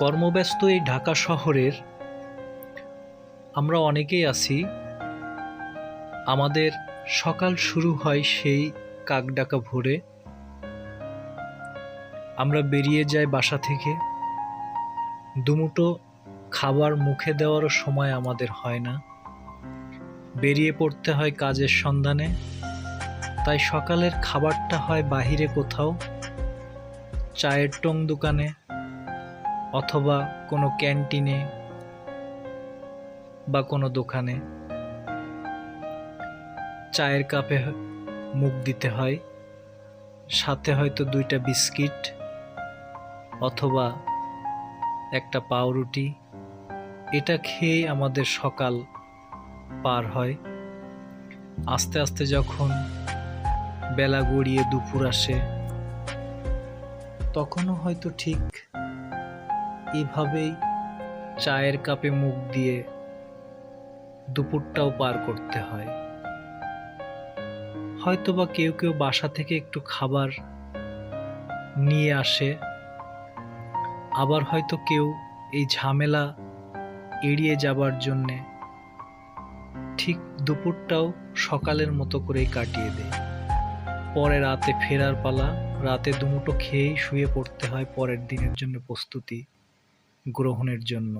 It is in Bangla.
কর্মব্যস্ত এই ঢাকা শহরের আমরা অনেকেই আছি। আমাদের সকাল শুরু হয় সেই কাকডাকা ভোরে। আমরা বেরিয়ে যাই বাসা থেকে। দুমুটো খাবার মুখে দেওয়ারও সময় আমাদের হয় না। বেরিয়ে পড়তে হয় কাজের সন্ধানে। তাই সকালের খাবারটা হয় বাহিরে কোথাও। চায়ের টং দোকানে। অথবা কোনো ক্যান্টিনে বা কোনো দোকানে চায়ের কাপে মুখ দিতে হয়, সাথে হয়তো দুইটা বিস্কিট অথবা একটা পাউরুটি। এটা খেয়েই আমাদের সকাল পার হয়। আস্তে আস্তে যখন বেলা গড়িয়ে দুপুর আসে, তখনও হয়তো ঠিক এভাবেই চায়ের কাপে মুখ দিয়ে দুপুরটাও পার করতে হয়। হয়তোবা কেউ কেউ বাসা থেকে একটু খাবার নিয়ে আসে, আবার হয়তো কেউ এই ঝামেলা এড়িয়ে যাবার জন্যে ঠিক দুপুরটাও সকালের মতো করেই কাটিয়ে দেয়। পরে রাতে ফেরার পালা, রাতে দুমুটো খেয়েই শুয়ে পড়তে হয় পরের দিনের জন্য প্রস্তুতি। গ্রহণের জন্য।